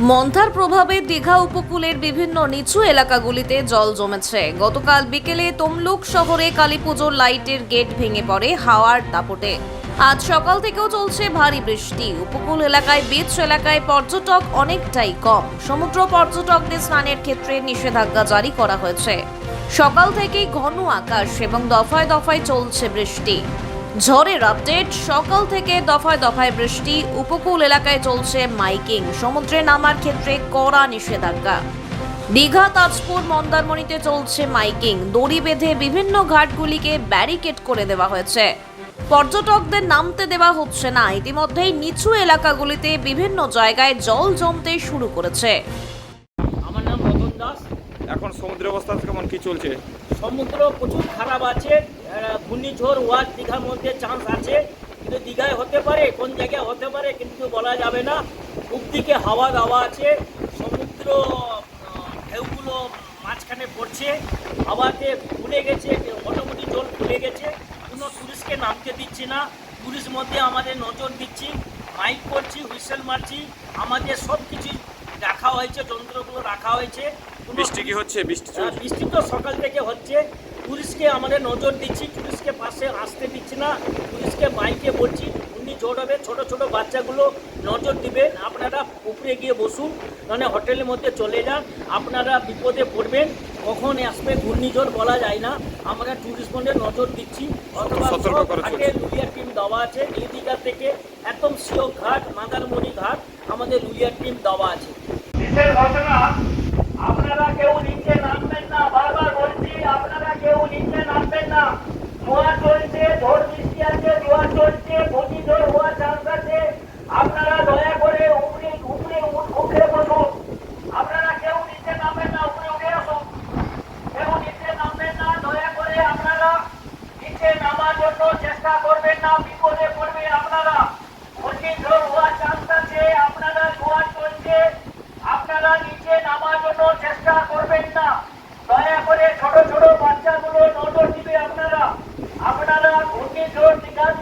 মন্থার প্রভাবে দীঘা উপকূলের বিভিন্ন নিচু এলাকাগুলিতে জল জমেছে। গতকাল বিকেলে তমলুক শহরে কালীপুজোর লাইটের গেট ভেঙে পড়ে হাওয়ার দাপটে। আজ সকাল থেকেও চলছে ভারী বৃষ্টি। উপকূল এলাকায়, বিচ এলাকায় পর্যটক অনেকটাই কম। সমুদ্র পর্যটকদের স্নানের ক্ষেত্রে নিষেধাজ্ঞা জারি করা হয়েছে। সকাল থেকেই ঘন আকাশ এবং দফায় দফায় চলছে বৃষ্টি। ঝড়ের আপডেট সকাল থেকে দফায় দফায় বৃষ্টি উপকূল এলাকায় চলছে মাইকিং। সমুদ্রে নামার ক্ষেত্রে কড়া নিষেধাজ্ঞা। দীঘা তাজপুর মন্দারমণিতে চলছে মাইকিং। দড়ি বেঁধে বিভিন্ন ঘাটগুলিকে ব্যারিকেড করে দেওয়া হয়েছে। পর্যটকদের নামতে দেওয়া হচ্ছে না। ইতিমধ্যেই নিচু এলাকাগুলিতে বিভিন্ন জায়গায় জল জমতে শুরু করেছে। আমার নাম রতন দাস। এখন সমুদ্রের অবস্থা কেমন? কি চলছে? সমুদ্র প্রচুর খারাপ আছে ঘূর্ণিঝড় ওয়াজ দীঘার মধ্যে চান্স আছে। কিন্তু দীঘায় হতে পারে, কোন জায়গায় হতে পারে কিন্তু বলা যাবে না। খুব দিকে হাওয়া দাওয়া আছে, সমুদ্র ঢেউগুলো মাঝখানে পড়ছে, হাওয়াতে ফুলে গেছে, মোটামুটি জল ফুলে গেছে। কোনো টুরিস্টকে নামতে দিচ্ছি না টুরিস্ট মধ্যে আমাদের নজর দিচ্ছি মাইক করছি হুইসেল মারছি, আমাদের সব কিছু রাখা হয়েছে যন্ত্রগুলো রাখা হয়েছে। বৃষ্টি কি হচ্ছে? বৃষ্টি বৃষ্টি তো সকাল থেকে হচ্ছে। পুলিশকে আমাদের নজর দিচ্ছি পুলিশকে পাশে আসতে দিচ্ছি না। পুলিশকে বাইকে বলছি উনি জোর হবে ছোট ছোট বাচ্চাগুলো নজর দিবেন। আপনারা উপরে গিয়ে বসুন মানে হোটেলের মধ্যে চলে যান। আপনারা বিপদে পড়বেন কখন আসবে ঘূর্ণিঝড় বলা যায় না। আমরা টুরিস্ট বন্ডে নজর দিচ্ছি। অথবা ঘাটে লুলিয়ার টিম দেওয়া আছে। এই দীঘা থেকে একদম সিও ঘাট মাদারমণি ঘাট আমাদের লুলিয়ার টিম দেওয়া আছে বিশেষ ঘটনা আপনারা কেউ নিচে নামবেন না বারবার বলছি আপনারা কেউ নিচে নামবেন না ধোঁয়া চলছে ঝড় বৃষ্টি আছে ধোঁয়া চলছে ঘটি ঝড় হওয়ার চান্স আছে আপনারা দয়া করে উপরে উপরে উঠে বসুন আপনারা কেউ নিচে নামবেন না উপরে উঠে আসুন কেউ নিচে নামবেন না দয়া করে আপনারা নিচে নামার জন্য চেষ্টা করবেন না বিপদে পড়বে আপনারা ঘটি ঝড় হওয়ার চান্স আছে আপনারা ধোঁয়া চলছে আপনারা নিচে নামার জন্য চেষ্টা করবেন না দয়া করে ছোট ছোট বাচ্চাগুলো নজর দিবে আপনারা আপনারা ঘূর্ণিঝড় দীঘার